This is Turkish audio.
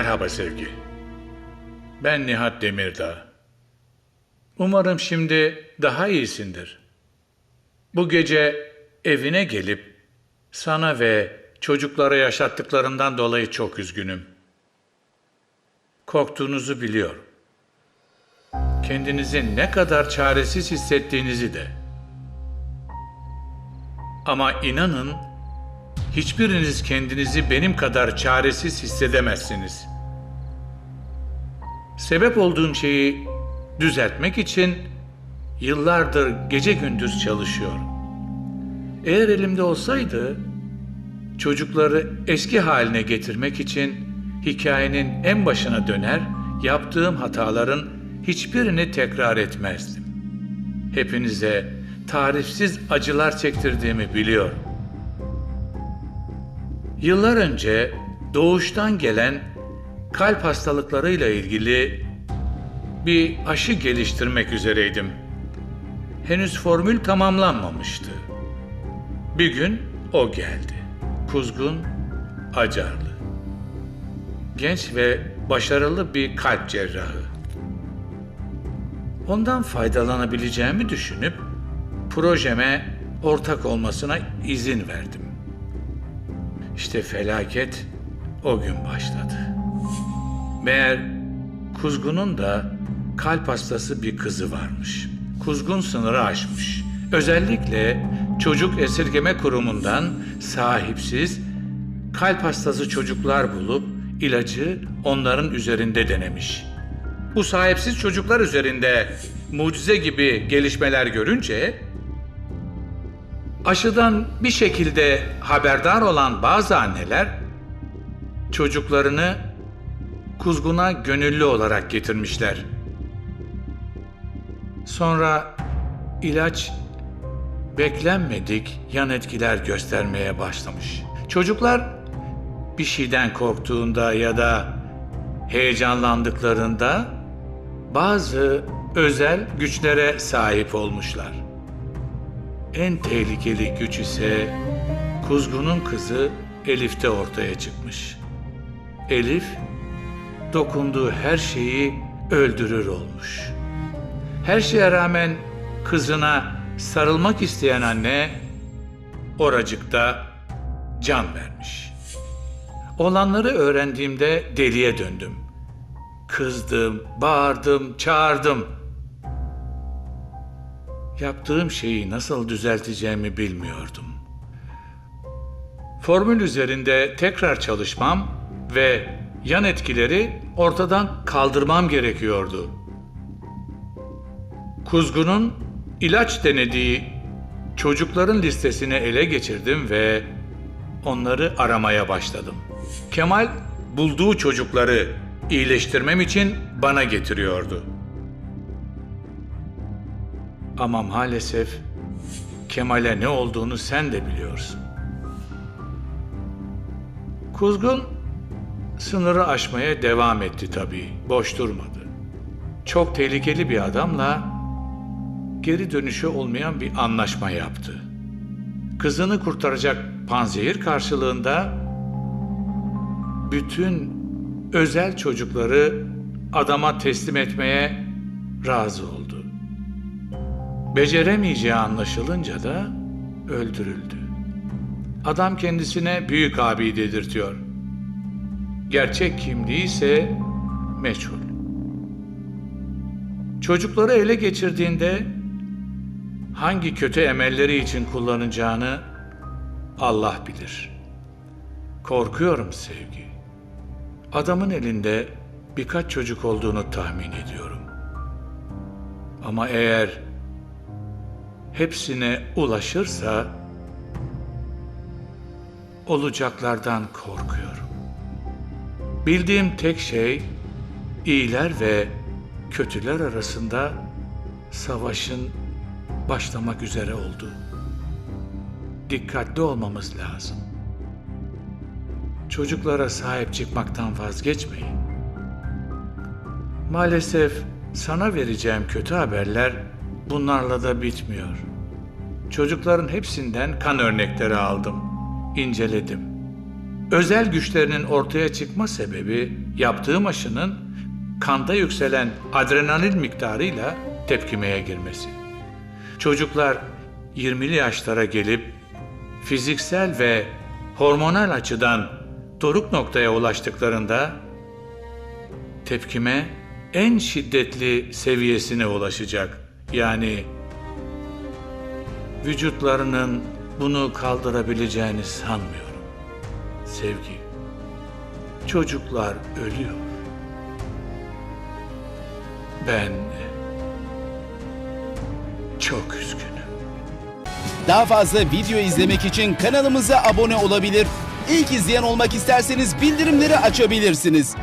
Merhaba Sevgi. Ben Nihat Demirdağ. Umarım şimdi daha iyisindir. Bu gece evine gelip sana ve çocuklara yaşattıklarından dolayı çok üzgünüm. Korktuğunuzu biliyorum. Kendinizi ne kadar çaresiz hissettiğinizi de. Ama inanın hiçbiriniz kendinizi benim kadar çaresiz hissedemezsiniz. Sebep olduğum şeyi düzeltmek için yıllardır gece gündüz çalışıyorum. Eğer elimde olsaydı çocukları eski haline getirmek için hikayenin en başına döner, yaptığım hataların hiçbirini tekrar etmezdim. Hepinize tarifsiz acılar çektirdiğimi biliyorum. Yıllar önce doğuştan gelen kalp hastalıklarıyla ilgili bir aşı geliştirmek üzereydim. Henüz formül tamamlanmamıştı. Bir gün o geldi. Kuzgun, acarlı. Genç ve başarılı bir kalp cerrahı. Ondan faydalanabileceğimi düşünüp projeme ortak olmasına izin verdim. İşte felaket o gün başladı. Meğer Kuzgun'un da kalp hastası bir kızı varmış. Kuzgun sınırı aşmış. Özellikle çocuk esirgeme kurumundan sahipsiz kalp hastası çocuklar bulup ilacı onların üzerinde denemiş. Bu sahipsiz çocuklar üzerinde mucize gibi gelişmeler görünce aşıdan bir şekilde haberdar olan bazı anneler çocuklarını kuzguna gönüllü olarak getirmişler. Sonra ilaç beklenmedik yan etkiler göstermeye başlamış. Çocuklar bir şeyden korktuğunda ya da heyecanlandıklarında bazı özel güçlere sahip olmuşlar. En tehlikeli güç ise Kuzgun'un kızı Elif'te ortaya çıkmış. Elif dokunduğu her şeyi öldürür olmuş. Her şeye rağmen kızına sarılmak isteyen anne oracıkta can vermiş. Olanları öğrendiğimde deliye döndüm. Kızdım, bağırdım, çağırdım. Yaptığım şeyi nasıl düzelteceğimi bilmiyordum. Formül üzerinde tekrar çalışmam ve yan etkileri ortadan kaldırmam gerekiyordu. Kuzgun'un ilaç denediği çocukların listesini ele geçirdim ve onları aramaya başladım. Kemal bulduğu çocukları iyileştirmem için bana getiriyordu. Ama maalesef Kemal'e ne olduğunu sen de biliyorsun. Kuzgun sınırı aşmaya devam etti tabii. Boş durmadı. Çok tehlikeli bir adamla geri dönüşü olmayan bir anlaşma yaptı. Kızını kurtaracak panzehir karşılığında bütün özel çocukları adama teslim etmeye razı oldu. Beceremeyeceği anlaşılınca da öldürüldü. Adam kendisine büyük abi dedirtiyor. Gerçek kimliği ise meçhul. Çocukları ele geçirdiğinde hangi kötü emelleri için kullanacağını Allah bilir. Korkuyorum sevgi. Adamın elinde birkaç çocuk olduğunu tahmin ediyorum. Ama eğer hepsine ulaşırsa olacaklardan korkuyorum. Bildiğim tek şey iyiler ve kötüler arasında savaşın başlamak üzere oldu. Dikkatli olmamız lazım. Çocuklara sahip çıkmaktan vazgeçmeyin. Maalesef sana vereceğim kötü haberler bunlarla da bitmiyor. Çocukların hepsinden kan örnekleri aldım, inceledim. Özel güçlerinin ortaya çıkma sebebi yaptığım aşının kanda yükselen adrenalin miktarıyla tepkimeye girmesi. Çocuklar 20'li yaşlara gelip fiziksel ve hormonal açıdan doruk noktaya ulaştıklarında tepkime en şiddetli seviyesine ulaşacak. Yani vücutlarının bunu kaldırabileceğini sanmıyorum. Sevgi. Çocuklar ölüyor. Ben çok üzgünüm. Daha fazla video izlemek için kanalımıza abone olabilir. İlk izleyen olmak isterseniz bildirimleri açabilirsiniz.